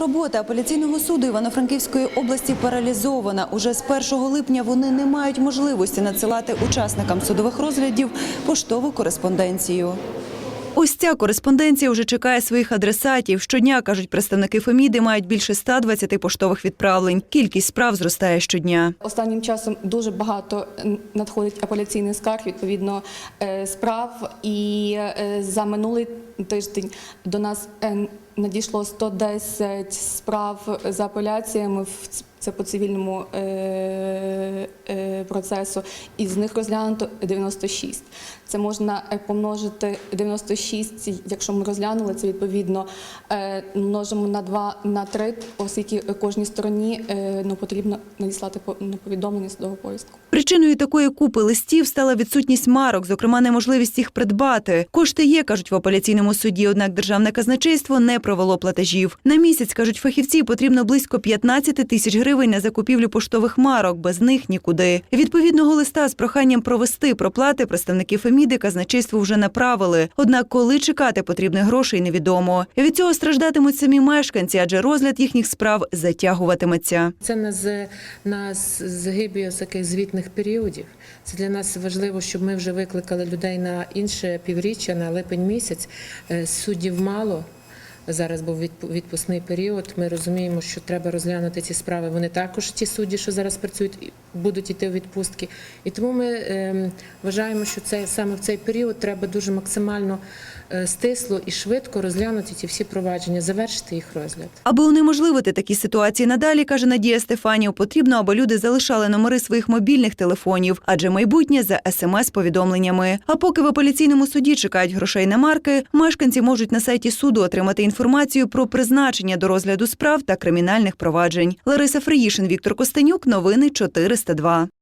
Робота апеляційного суду Івано-Франківської області паралізована. Уже з 1 липня вони не мають можливості надсилати учасникам судових розглядів поштову кореспонденцію. Ось ця кореспонденція вже чекає своїх адресатів. Щодня, кажуть представники Феміди, мають більше 120 поштових відправлень. Кількість справ зростає щодня. Останнім часом дуже багато надходить апеляційних скарг, відповідно е, справ. І е, за минулий тиждень до нас е, надійшло 110 справ за апеляціями. Це по цивільному е, е, процесу, і з них розглянуто 96. Це можна е, помножити 96, якщо ми розглянули це відповідно, множимо на 2, на 3, оскільки кожній стороні ну, потрібно надіслати ну, повідомлення судового повістку. Причиною такої купи листів стала відсутність марок, зокрема неможливість їх придбати. Кошти є, кажуть в апеляційному суді, однак державне казначейство не провело платежів. На місяць, кажуть фахівці, потрібно близько 15 тисяч гривень на закупівлю поштових марок, без них нікуди. Відповідного листа з проханням провести проплати представники Феміди казначейству вже направили. Однак, коли чекати потрібних грошей, невідомо. Від цього страждатимуть самі мешканці, адже розгляд їхніх справ затягуватиметься. Це на, з- на згибі таких звітних періодів. Це для нас важливо, щоб ми вже викликали людей на інше півріччя, на липень місяць. Е, Суддів мало. Зараз був відпу- відпускний період. Ми розуміємо, що треба розглянути ці справи. Вони також ті судді, що зараз працюють, будуть йти у відпустки. І тому ми ем, вважаємо, що це саме в цей період треба дуже максимально е, стисло і швидко розглянути ці всі провадження, завершити їх розгляд. Аби унеможливити такі ситуації надалі, каже Надія Стефанів, потрібно, аби люди залишали номери своїх мобільних телефонів, адже майбутнє за смс-повідомленнями. А поки в апеляційному суді чекають грошей на марки, мешканці можуть на сайті суду отримати інформацію про призначення до розгляду справ та кримінальних проваджень. Лариса Фриїшин, Віктор Костенюк. Новини 402.